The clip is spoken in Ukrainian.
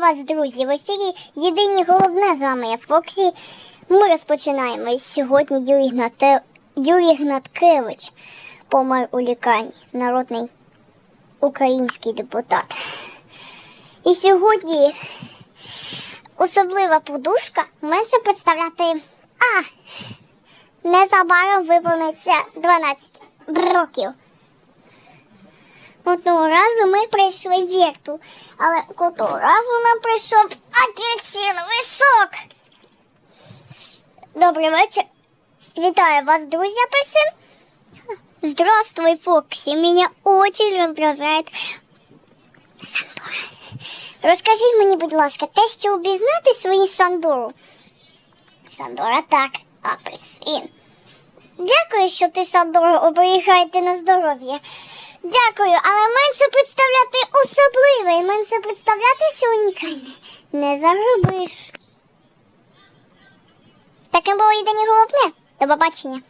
Вас, друзі! В ефірі єдині головне з вами я Фоксі. Ми розпочинаємо. І сьогодні Юрій, Гнате... Юрій Гнаткевич помер у лікарні, народний український депутат. І сьогодні особлива подушка менше представляти. А! Незабаром виповниться 12 років. Одного разу ми прийшли Вірту, але одного разу нам прийшов апельсиновий сок. Добрий вечір. Вітаю вас, друзі, апельсин. Здравствуй, Фокси. Меня очень раздражает Сандора. Розкажіть мені, будь ласка, те, що обізнати свою Сандору. Сандора так, апельсин. Дякую, що ти, Сандора, оберігаєте на здоров'я. Дякую, але менше представляти особливе менше представлятися унікальний. Не загубиш. Таким було єдині головне. До побачення.